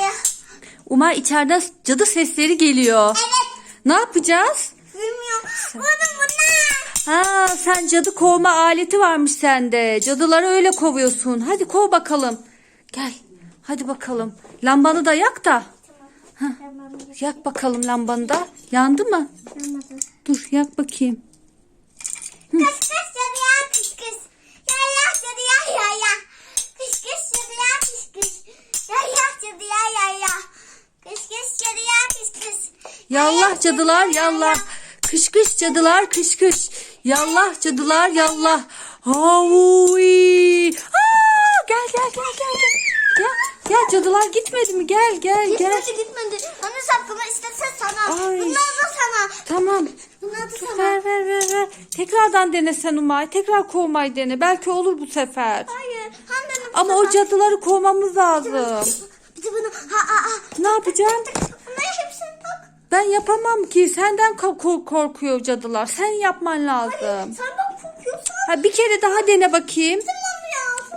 ya Umar içeriden cadı sesleri geliyor. Evet. Ne yapacağız? Bilmiyorum. Bunu bunlar. Ha sen cadı kovma aleti varmış sende. Cadıları öyle kovuyorsun. Hadi kov bakalım. Gel. Hadi bakalım. Lambanı da yak da. Hah. Yak bakalım lambanı da. Yandı mı? Yanmadı. Dur yak bakayım. Hı. Yallah cadılar yallah. Kış kış cadılar kış kış. Yallah cadılar yallah. Havuy. Aa, gel gel gel gel gel. Gel, gel cadılar gitmedi mi? Gel gel gel. Gitmedi gitmedi. Onu sapkıma istese sana. Ay. Bunlar da sana. Tamam. Bunlar da sana. Ver ver ver ver. Tekrardan dene sen Umay. Tekrar kovmayı dene. Belki olur bu sefer. Hayır. Hande'nin Ama o cadıları kovmamız lazım. Bir de bunu ha ha ha. Ne yapacağım? Ben yapamam ki. Senden ko- ko- korkuyor cadılar. Sen yapman lazım. Sen bak kokuyorsan. Ha, bir kere daha dene bakayım.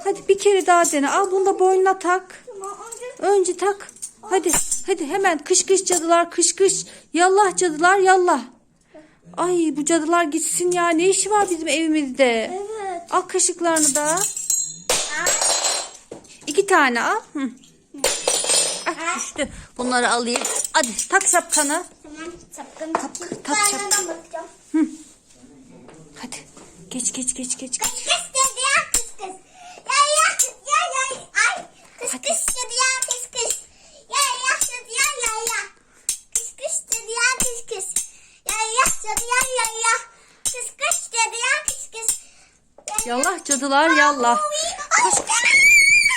Hadi bir kere daha dene. Al bunu da boynuna tak. Tamam önce. Önce tak. Hadi hadi hemen kış kış cadılar kış kış. Yallah cadılar yallah. Ay bu cadılar gitsin ya. Ne işi var bizim evimizde? Evet. Al kaşıklarını da. İki tane al. Hı. Ah, düştü. Bunları alayım. Hadi tak şapkanı. Tamam. Sapkın. tak, tak. yandan bakacağım. Hadi. Geç geç geç geç. geç. Kız kız dedi ya kız kız. Ya ya kız ya ya. Ay. Kız kız dedi ya kız kız. Ya ya dedi ya ya ya. Kız kız dedi ya kız kız. Ya ya dedi ya ya ya. Kız kız dedi ya kız kız. Yallah cadılar yallah.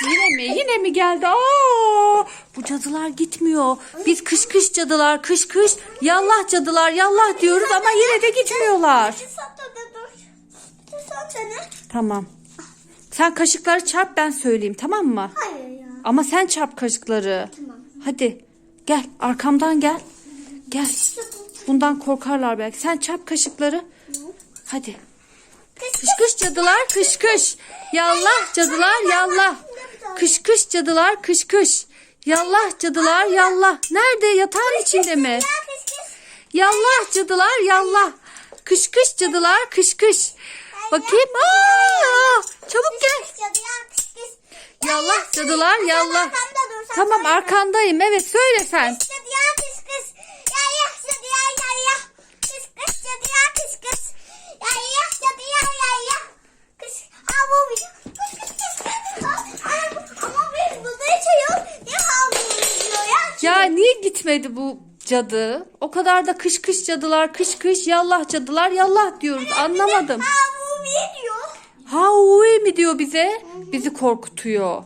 Yine mi? Yine mi geldi? Aa, bu cadılar gitmiyor. Biz kış kış cadılar kış kış. Yallah cadılar yallah diyoruz ama yine de gitmiyorlar. Tamam. Sen kaşıkları çarp ben söyleyeyim tamam mı? Hayır ya. Ama sen çarp kaşıkları. Tamam. Hadi gel arkamdan gel. Gel. Bundan korkarlar belki. Sen çarp kaşıkları. Hadi. Kış kış cadılar kış kış. Yallah cadılar yallah. Kış kış cadılar kış kış. Yallah cadılar yallah. Nerede yatağın içinde mi? Yallah cadılar yallah. Kış kış cadılar kış kış. Bakayım. Aa, çabuk gel. Yallah cadılar yallah. Tamam arkandayım. Evet söyle sen. niye gitmedi bu cadı? O kadar da kış kış cadılar kış kış yallah cadılar yallah diyoruz. Anlamadım. Bir diyor. Havuy mi diyor bize? Bizi korkutuyor.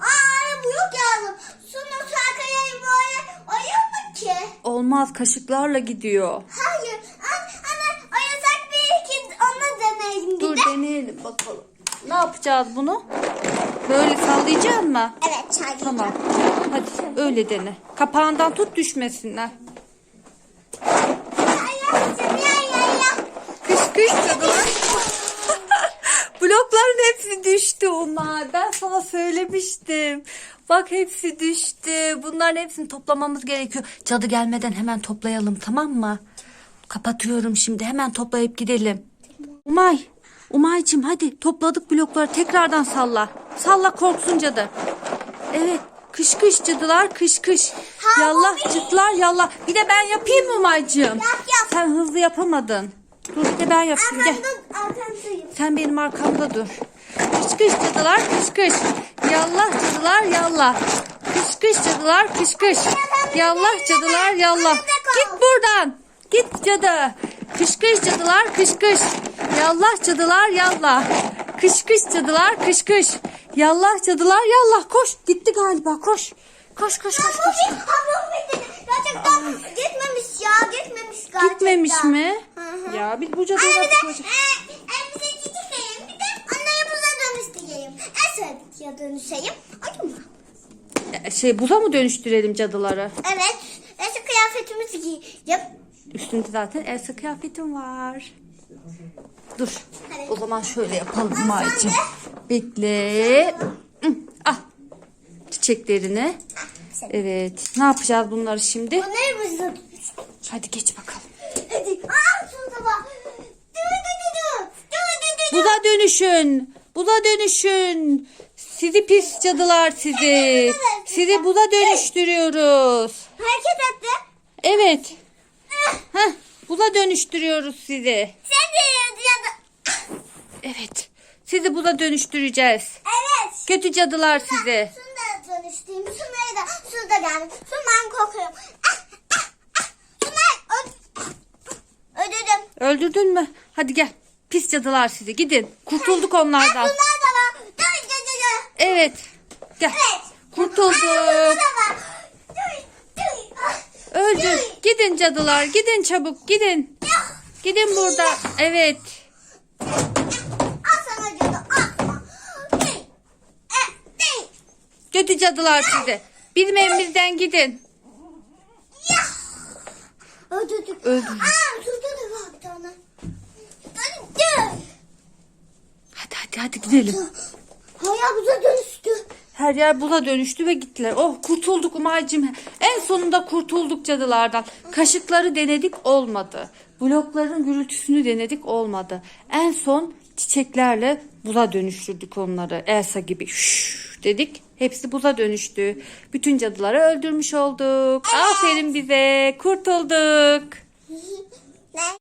Aa bu yok ya. Sunu sakayayım böyle. Oyun mu ki? Olmaz kaşıklarla gidiyor. Hayır. Ana, ana bir iki onu deneyelim Dur deneyelim bakalım. Ne yapacağız bunu? Böyle sallayacağız mı? Evet çay Tamam. Hadi öyle dene. Kapağından tut düşmesinler. Kış kış cadılar. Blokların hepsi düştü Umar. Ben sana söylemiştim. Bak hepsi düştü. Bunların hepsini toplamamız gerekiyor. Cadı gelmeden hemen toplayalım tamam mı? Kapatıyorum şimdi. Hemen toplayıp gidelim. Umay. Umay'cığım hadi topladık blokları. Tekrardan salla. Salla korksun cadı. Evet. Kış kış cadılar kış kış. Ha, Yallah bir- cadılar yallah. Bir de ben yapayım mı Umay'cığım? Yap, yap. Sen hızlı yapamadın. Dur bir de ben yapayım gel. Arkandayım. Sen benim arkamda dur. Kış kış cadılar kış kış. Yallah cadılar yallah. Kış kış cadılar kış kış. Yallah cadılar yallah. Git buradan. Git cadı. Kış kış cadılar kış kış. Yallah cadılar yallah. Kış kış cadılar kış kış. Yallah cadılar yallah. Koş. Gitti galiba koş. Koş koş koş koş. Hamur bitti. Gerçekten gitmemiş ya. Gitmemiş gerçekten. Gitmemiş mi? Hı hı. Ya biz bu Anne cadıyı bir de e, elbise. Bir de anneye buza dönüştüreyim. En sevdiğim dönüşeyim. Olur mu? Şey buza mı dönüştürelim cadıları? Evet. Eski kıyafetimizi giyeyim. Üstünde zaten Elsa kıyafetim var. Dur. O zaman şöyle yapalım sen Bekle. Al. Çiçeklerini. Evet. Ne yapacağız bunları şimdi? Bunları biz de Hadi geç bakalım. Hadi. Dı dı dı. Buza dönüşün. Buza dönüşün. Sizi pis cadılar sizi. Sizi buza dönüştürüyoruz. Hareket etti. Evet. Heh, buza dönüştürüyoruz sizi. Sen de ya Evet. Sizi buza dönüştüreceğiz. Evet. Kötü cadılar sizi. Şunu da tanıştım. Şunları da şurada geldim. Şundan korkuyorum. Ah, ah, ah. Şunlar ö- ödedim. Öldürdün mü? Hadi gel. Pis cadılar sizi. Gidin. Kurtulduk onlardan. bunlar da var. Dur dur dur. Evet. Gel. Evet. Kurtulduk. Da dur. Ah. Öldür. Gidin cadılar. Gidin çabuk. Gidin. Gidin burada. Evet. Al sana cadı. Al. Dur. Eh, dur. Kötü cadılar sizi. Bizim evimizden gidin. Öldürdük. Öldürdük. Aa şurada da. Hadi. Hadi hadi gidelim. Hayatımıza dönüştü. Her yer buza dönüştü ve gittiler. Oh kurtulduk Umay'cığım. En sonunda kurtulduk cadılardan. Kaşıkları denedik olmadı. Blokların gürültüsünü denedik olmadı. En son çiçeklerle buza dönüştürdük onları. Elsa gibi Şşş dedik. Hepsi buza dönüştü. Bütün cadıları öldürmüş olduk. Aferin bize. Kurtulduk.